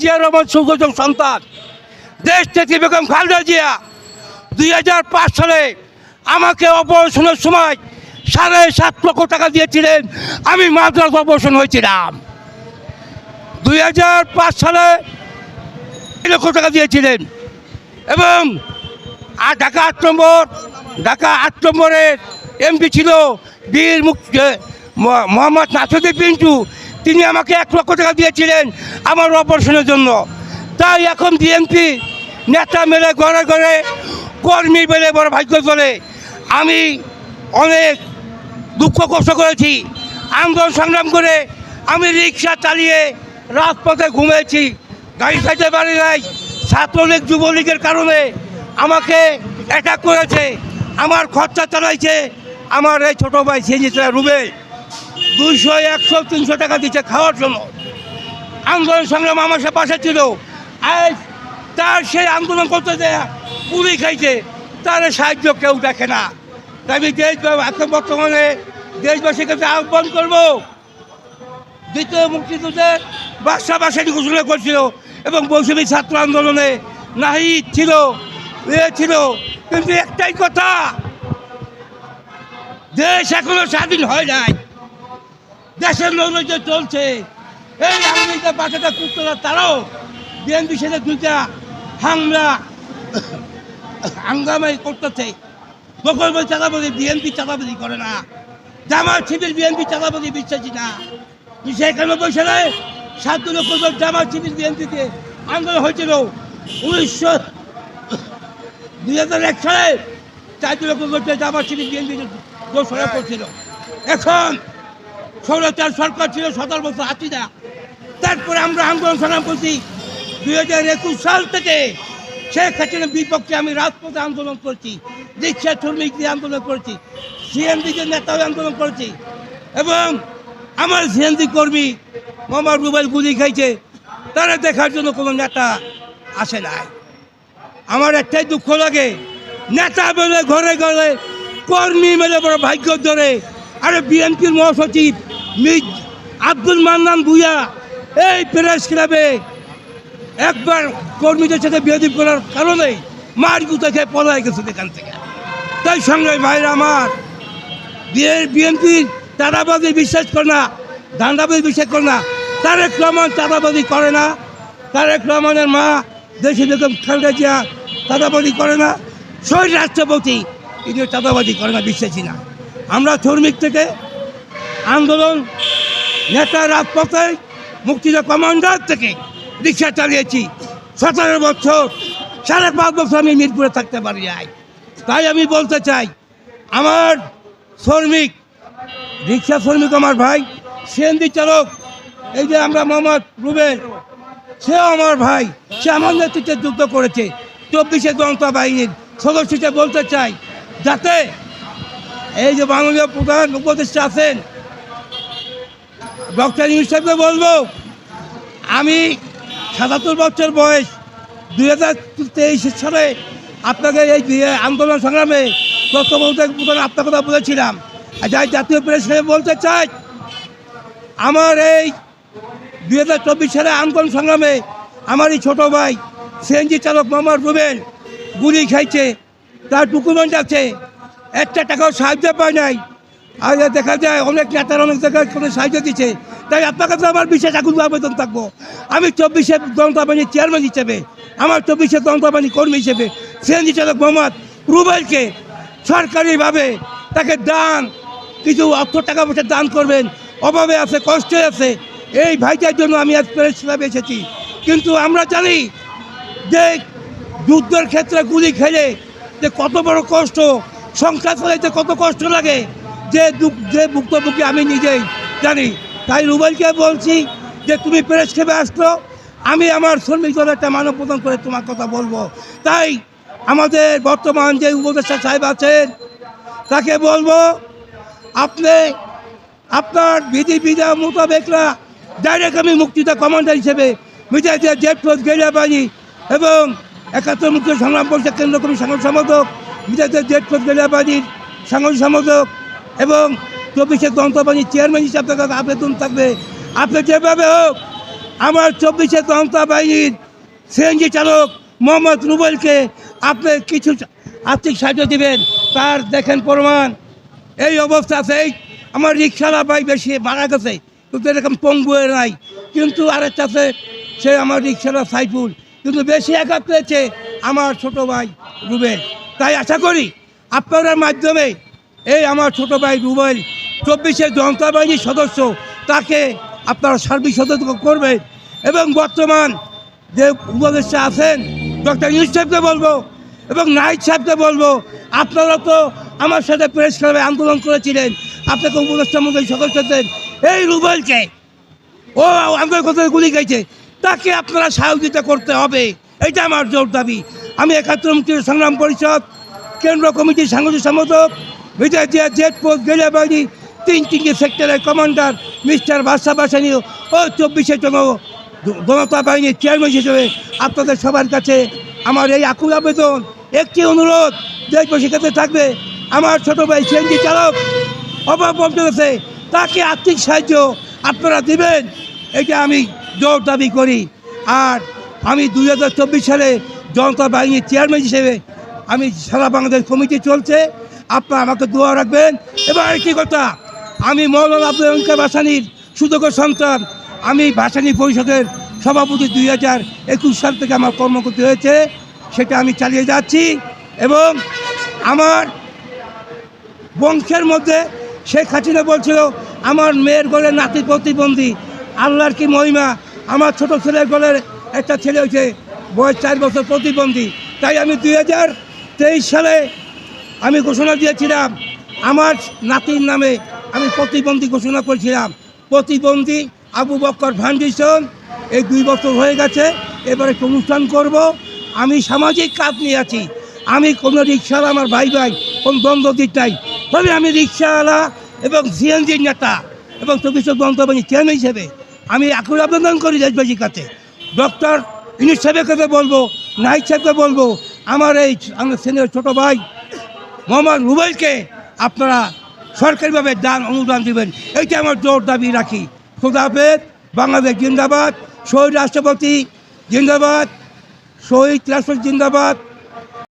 জিয়া রহমান সুগত সন্তান। দেশ থেকে বেগম খালেদা জিয়া দুই হাজার পাঁচ সালে আমাকে অপারেশনের সময় সাড়ে সাত লক্ষ টাকা দিয়েছিলেন। আমি মাদ্রাস অপারেশন হয়েছিলাম। দুই হাজার পাঁচ সালে লক্ষ টাকা দিয়েছিলেন। এবং আর ঢাকা আট নম্বর, ঢাকা আট নম্বরের এমপি ছিল বীর মুক্তি মোহাম্মদ নাসুদ্দিন পিন্টু তিনি আমাকে এক লক্ষ টাকা দিয়েছিলেন আমার অপারেশনের জন্য। তাই এখন বিএনপি নেতা মেলে ঘরে ঘরে কর্মী মেলে, বড় ভাগ্য চলে। আমি অনেক দুঃখ কষ্ট করেছি, আন্দোলন সংগ্রাম করে আমি রিক্সা চালিয়ে রাজপথে ঘুমিয়েছি গাড়ি খাইতে পারি নাই, ছাত্রলীগ, যুবলীগের কারণে আমাকে অ্যাটাক করেছে, আমার খরচা চালাইছে, আমার এই ছোটো ভাই সিএনজি রুবে দুইশো, একশো, তিনশো টাকা দিচ্ছে খাওয়ার জন্য। আন্দোলন সংগ্রাম আমার সে পাশে ছিল। আজ তার সেই আন্দোলন করতে দেয় পুরি খাইছে, তার সাহায্য কেউ দেখে না। তাই আমি দেশ এখন বর্তমানে দেশবাসীর কাছে আহ্বান করব, দ্বিতীয় মুক্তিযুদ্ধের বাদশা বাসাটি ঘোষণা করছিল এবং বৈষম্য ছাত্র আন্দোলনে নাহিদ ছিল, এ ছিল। কিন্তু একটাই কথা, দেশ এখনও স্বাধীন হয় নাই। দেশের নৈরাজ্য চলছে, এই আমেরিকা বাচ্চাটা কুত্তরা তারাও বিএনপি সাথে দুইটা হামলা হাঙ্গামাই করতেছে। প্রকল্প চাঁদাবাদি বিএনপি চাঁদাবাদি করে না। জামাত শিবির বিএনপি চাঁদাবাদি বিশ্বাসী না। উনিশশো একানব্বই সালে সাত লক্ষ লোক জামাত শিবির বিএনপিতে আন্দোলন হয়েছিল। উনিশশো দুই হাজার এক সালে চার লক্ষ লোক জামাত শিবির বিএনপি করছিল। এখন সৌরচার সরকার ছিল সতেরো বছর না তারপরে আমরা আন্দোলন সংগ্রাম করছি দুই হাজার একুশ সাল থেকে। শেখ হাসিনার বিপক্ষে আমি রাজপথে আন্দোলন করছি রিক্সা শ্রমিক দিয়ে আন্দোলন করছি সিএনডিকে নেতা আন্দোলন করছি। এবং আমার সিএনজি কর্মী মোহাম্মদ রুবেল গুলি খাইছে, তারা দেখার জন্য কোনো নেতা আসে নাই। আমার একটাই দুঃখ লাগে, নেতা বেলে ঘরে ঘরে কর্মী মেলে বড় ভাগ্য ধরে আরে বিএনপির মহাসচিব মির আব্দুল মান্নান ভুইয়া, এই প্রেস ক্লাবে একবার কর্মীদের সাথে বিরোধী করার কারণে মার গুতা খেয়ে পলাই গেছে এখান থেকে। তাই সঙ্গে ভাইরা আমার বিএনপি চাঁদাবাজি বিশ্বাস করে না, ধান্দাবাজি বিশ্বাস করে না। তারেক রহমান চাঁদাবাজি করে না। তারেক রহমানের মা, দেশে বেগম খালেদা জিয়া চাঁদাবাজি করে না। শহীদ রাষ্ট্রপতি তিনিও চাঁদাবাজি করে না, বিশ্বাসী না। আমরা শ্রমিক থেকে আন্দোলন, নেতা রাজপথে মুক্তিযোদ্ধা কমান্ডার থেকে রিক্সা চালিয়েছি। সতেরো বছর, সাড়ে পাঁচ বছর আমি মিরপুরে থাকতে পারি নাই। তাই আমি বলতে চাই, আমার শ্রমিক, রিক্সা শ্রমিক আমার ভাই, সিএনজি চালক, এই যে আমরা মোহাম্মদ রুবেল, সেও আমার ভাই, সে আমার নেতৃত্বে যুদ্ধ করেছে। চব্বিশে জনতা বাহিনীর সদস্যকে বলতে চাই, যাতে এই যে মাননীয় প্রধান উপদেষ্টা আছেন, ডক্টর ইউনুস সাহেবকে বলব, আমি সাতাত্তর বছর বয়স, দুই হাজার তেইশ সালে আপনাকে এই আন্দোলন সংগ্রামে বলতে প্রধান আপনার কথা বলেছিলাম। যাই জাতীয় প্রেস বলতে চাই আমার এই দুই হাজার চব্বিশ সালে আন্দোলন সংগ্রামে আমার এই ছোটো ভাই, সিএনজি চালক মোহাম্মদ রুবেল, গুলি খাইছে, তার ডকুমেন্ট আছে একটা টাকাও সাহায্য পায় নাই। আর দেখা যায় অনেক নেতার অনেক জায়গায় কোনো সাহায্য দিচ্ছে। তাই আপনার কাছে আমার বিশেষ আগুন আবেদন থাকব। আমি চব্বিশে জনতা বাহিনীর চেয়ারম্যান হিসেবে, আমার চব্বিশে জনতা বাহিনী কর্মী হিসেবে, সেন চালক মোহাম্মদ রুবেলকে সরকারিভাবে তাকে দান, কিছু অর্থ টাকা পয়সা দান করবেন। অভাবে আছে, কষ্টে আছে। এই ভাইটার জন্য আমি আজ প্রেস ক্লাবে এসেছি। কিন্তু আমরা জানি যে যুদ্ধের ক্ষেত্রে গুলি খেলে যে কত বড় কষ্ট সংসার চালাইতে কত কষ্ট লাগে, যে যে ভুক্তভোগী আমি নিজেই জানি। তাই রুবেলকে বলছি যে, তুমি প্রেস খেপে আসলো, আমি আমার শ্রমিক দলের একটা মানব প্রদান করে তোমার কথা বলব। তাই আমাদের বর্তমান যে উপদেষ্টা সাহেব আছেন, তাকে বলব, আপনি, আপনার বিধি বিধা মোতাবেকরা ডাইরেক্ট আমি মুক্তিটা কমান্ডার হিসেবে দিয়ে জেট ফোর্স গেরিয়া বাহিনী এবং একাত্তর মুক্তি সংগ্রাম পরিষদ কেন্দ্র কমিটি সাংগঠনিক সম্পাদক দিয়ে জেট বাহিনীর সাংগঠনিক সম্পাদক এবং চব্বিশে যন্ত্রবাহিনীর চেয়ারম্যান হিসাবে আবেদন থাকবে। আপনি যেভাবে হোক, আমার চব্বিশে জনতা বাহিনীর সিএনজি চালক মোহাম্মদ রুবেলকে আপনি কিছু আর্থিক সাহায্য দিবেন, তার দেখেন প্রমাণ। এই অবস্থা এই আমার রিক্সাওয়ালা ভাই বেশি মারা গেছে, কিন্তু এরকম পঙ্গু নাই। কিন্তু আরেকটা আছে, সে আমার রিক্সাওয়ালা সাইফুল, কিন্তু বেশি একাত পেয়েছে আমার ছোট ভাই রুবেল। তাই আশা করি আপনাদের মাধ্যমে এই আমার ছোট ভাই রুবেল চব্বিশের জনতা বাহিনীর সদস্য, তাকে আপনারা সার্বিক সদস্য করবেন এবং বর্তমান যে উপদেষ্টা আছেন, ডক্টর ইউনুস সাহেবকে বলব এবং নাইট সাহেবকে বলব আপনারা তো আমার সাথে প্রেস ক্লাবে আন্দোলন করেছিলেন, আপনাকে উপদেষ্টা মন্ত্রী সদস্য হতেন এই রুবেলকে, ও আমাদের কথা গুলি গেছে তাকে আপনারা সহযোগিতা করতে হবে, এটা আমার জোর দাবি। আমি একাত্তর মুক্তির সংগ্রাম পরিষদ কেন্দ্র কমিটির সাংগঠনিক সম্পাদক বিজয় জিয়া জেট পোস্ট গেলিয়া বাহিনী, তিন তিনটি সেক্টরের কমান্ডার, মিস্টার বাদশা বাসানি ও চব্বিশের জন্য জনতা বাহিনীর চেয়ারম্যান হিসেবে আপনাদের সবার কাছে আমার এই আকুল আবেদন। একটি অনুরোধ দেশবাসীর কাছে থাকবে, আমার ছোট ভাই সিএনজি চালক, অভাব বলতেছে তাকে আর্থিক সাহায্য আপনারা দিবেন, এটা আমি জোর দাবি করি। আর আমি দুই হাজার চব্বিশ সালে জনতা বাহিনীর চেয়ারম্যান হিসেবে আমি সারা বাংলাদেশ কমিটি চলছে, আপনারা আমাকে দোয়া রাখবেন। এবার একটি কথা, আমি মৌলানা আব্দুল বাসানির সুযোগ্য সন্তান। আমি ভাসানী পরিষদের সভাপতি দুই হাজার একুশ সাল থেকে আমার কর্মকর্তা হয়েছে, সেটা আমি চালিয়ে যাচ্ছি এবং আমার বংশের মধ্যে শেখ হাসিনা বলছিল, আমার মেয়ের গলে নাতি প্রতিবন্ধী, আল্লাহর কি মহিমা? আমার ছোট ছেলের গলের একটা ছেলে হয়েছে, বয়স চার বছর প্রতিবন্ধী। তাই আমি দুই হাজার তেইশ সালে আমি ঘোষণা দিয়েছিলাম, আমার নাতির নামে আমি প্রতিবন্ধী ঘোষণা করেছিলাম। প্রতিবন্ধী আবু বক্কর ফাউন্ডেশন, এই দুই বছর হয়ে গেছে, এবারে একটা অনুষ্ঠান করব। আমি সামাজিক কাজ নিয়ে আছি। আমি কোনো রিক্সাওয়ালা, আমার ভাই ভাই কোন দিক নাই। তবে আমি রিক্সাওয়ালা এবং সিএনজির নেতা এবং চব্বিশ গন্তব্য চেয়ারম্যান হিসেবে আমি আকুল আবেদন করি দেশবাসীর কাছে। ডক্টর ইনিশ সাহেবের কাছে বলব নাইক সাহেবকে বলব আমার এই আমার সিনিয়র ছোট ভাই মোহাম্মদ রুবেলকে আপনারা সরকারিভাবে দান, অনুদান দেবেন। এইটা আমার জোর দাবি রাখি। খোদাফেদ বাংলাদেশ জিন্দাবাদ, শহীদ রাষ্ট্রপতি জিন্দাবাদ, শহীদ রাষ্ট্রপতি জিন্দাবাদ।